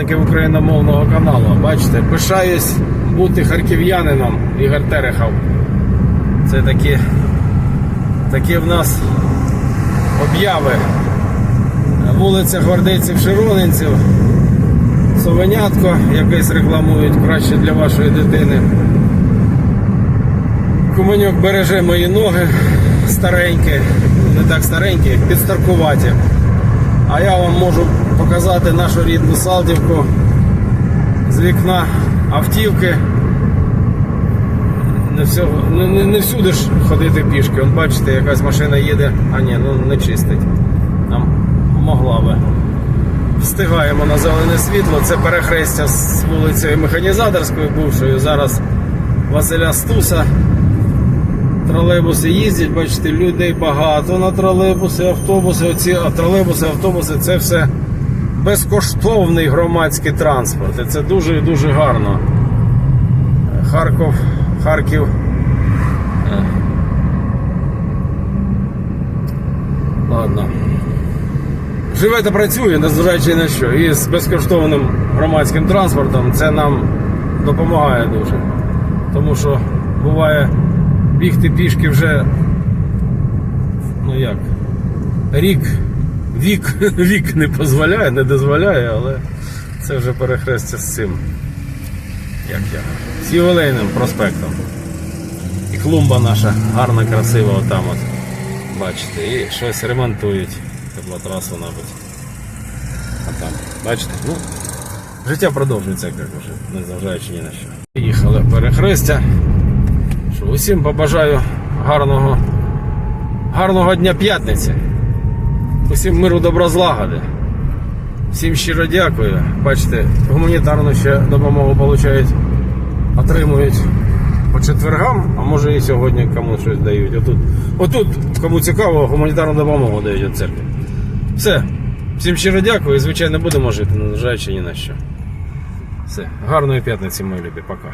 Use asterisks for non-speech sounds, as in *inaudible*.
підписників україномовного каналу. Бачите, пишаюсь бути харків'янином Ігор Терехов. Це такі, такі в нас обяви. Вулиця Гвардейців Широнинців. Совенятко якесь рекламують краще для вашої дитини. Куманюк береже мої ноги старенькі, не так старенькі, підстаркуваті. А я вам можу показати нашу рідну Салтівку з вікна автівки. Не, все, не, не, всюди ж ходити пішки. Вон, бачите, якась машина їде, а ні, ну не чистить. Нам могла би. Встигаємо на зелене світло. Це перехрестя з вулицею Механізаторською бувшою. Зараз Василя Стуса. Тролейбуси їздять, бачите, людей багато на тролейбуси, автобуси. Оці тролейбуси, автобуси це все безкоштовний громадський транспорт. І це дуже і дуже гарно. Харків, Харків. Ладно. Живе та працює, незважаючи на що. І з безкоштовним громадським транспортом це нам допомагає дуже. Тому що буває бігти пішки вже. Ну як? Рік. Вік, *laughs* вік не дозволяє, не дозволяє, але це вже перехрестя з цим. Як я? З ювілейним проспектом. І клумба наша гарна, красива отам от. Бачите, і щось ремонтують. Теплотрасу, мабуть. А там, бачите, ну, життя продовжується, як вже, незважаючи ні на що. Їхали перехрестя. Що усім побажаю гарного, гарного дня п'ятниці. Усім миру добра злагоди. Всім щиро дякую. Бачите, гуманітарну ще допомогу получають, отримують по четвергам, а може і сьогодні комусь щось дають. Отут, отут кому цікаво, гуманітарну допомогу дають від церкви. Все. Всім щиро дякую і, звичайно, будемо жити, незважаючи ні на що. Все. Гарної п'ятниці, мої любі. Пока.